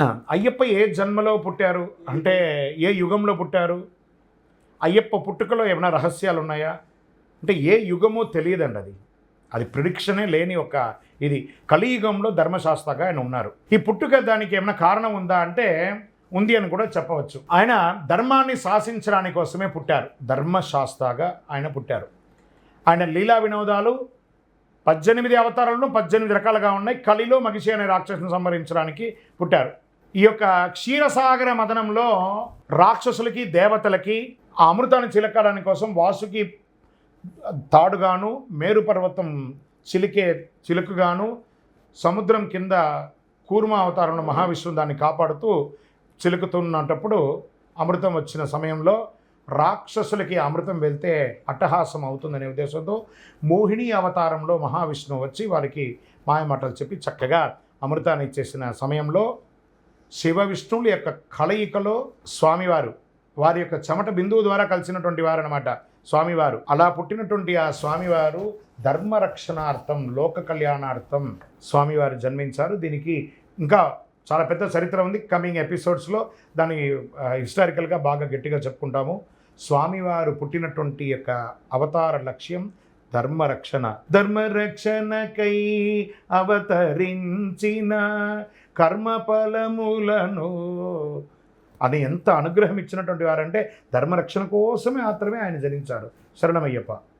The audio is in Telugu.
అయ్యప్ప ఏ జన్మలో పుట్టారు? అంటే ఏ యుగంలో పుట్టారు? అయ్యప్ప పుట్టుకలో ఏమైనా రహస్యాలు ఉన్నాయా అంటే ఏ యుగమో తెలియదండి అది. అది ప్రిడిక్షనే లేని ఒక ఇది. కలియుగంలో ధర్మశాస్త్రగా ఆయన ఉన్నారు. ఈ పుట్టుక దానికి ఏమైనా కారణం ఉందా అంటే ఉంది అని కూడా చెప్పవచ్చు. ఆయన ధర్మాన్ని శాసించడానికి కోసమే పుట్టారు. ధర్మశాస్త్రగా ఆయన పుట్టారు. ఆయన లీలా వినోదాలు పద్దెనిమిది అవతారాలను పద్దెనిమిది రకాలుగా ఉన్నాయి. కలిలో మగిషి అనే రాక్షసుని సంహరించడానికి పుట్టారు. ఈ యొక్క క్షీరసాగర మదనంలో రాక్షసులకి దేవతలకి ఆ అమృతాన్ని చిలకడానికి కోసం వాసుకి తాడుగాను మేరు పర్వతం చిలికే చిలుకుగాను సముద్రం కింద కూర్మ అవతారంలో మహావిష్ణువు దాన్ని కాపాడుతూ చిలుకుతున్నటప్పుడు అమృతం వచ్చిన సమయంలో రాక్షసులకి అమృతం వెళ్తే అట్టహాసం అవుతుందనే ఉద్దేశంతో మోహిని అవతారంలో మహావిష్ణువు వచ్చి వారికి మాయమాటలు చెప్పి చక్కగా అమృతాన్ని ఇచ్చేసిన సమయంలో శివ విష్ణువుల యొక్క కలయికలో స్వామివారు వారి యొక్క చెమట బిందువు ద్వారా కలిసినటువంటి వారు అనమాట స్వామివారు. అలా పుట్టినటువంటి ఆ స్వామివారు ధర్మరక్షణార్థం లోక కళ్యాణార్థం స్వామివారు జన్మించారు. దీనికి ఇంకా చాలా పెద్ద చరిత్ర ఉంది. కమింగ్ ఎపిసోడ్స్లో దాన్ని హిస్టారికల్గా బాగా గట్టిగా చెప్పుకుంటాము. స్వామివారు పుట్టినటువంటి యొక్క అవతార లక్ష్యం ధర్మరక్షణ. ధర్మరక్షణకై అవతరించిన కర్మఫలములను. అని ఎంత అనుగ్రహం ఇచ్చినటువంటి వారంటే ధర్మరక్షణ కోసమే మాత్రమే ఆయన జనించాడు. శరణమయ్యప్ప.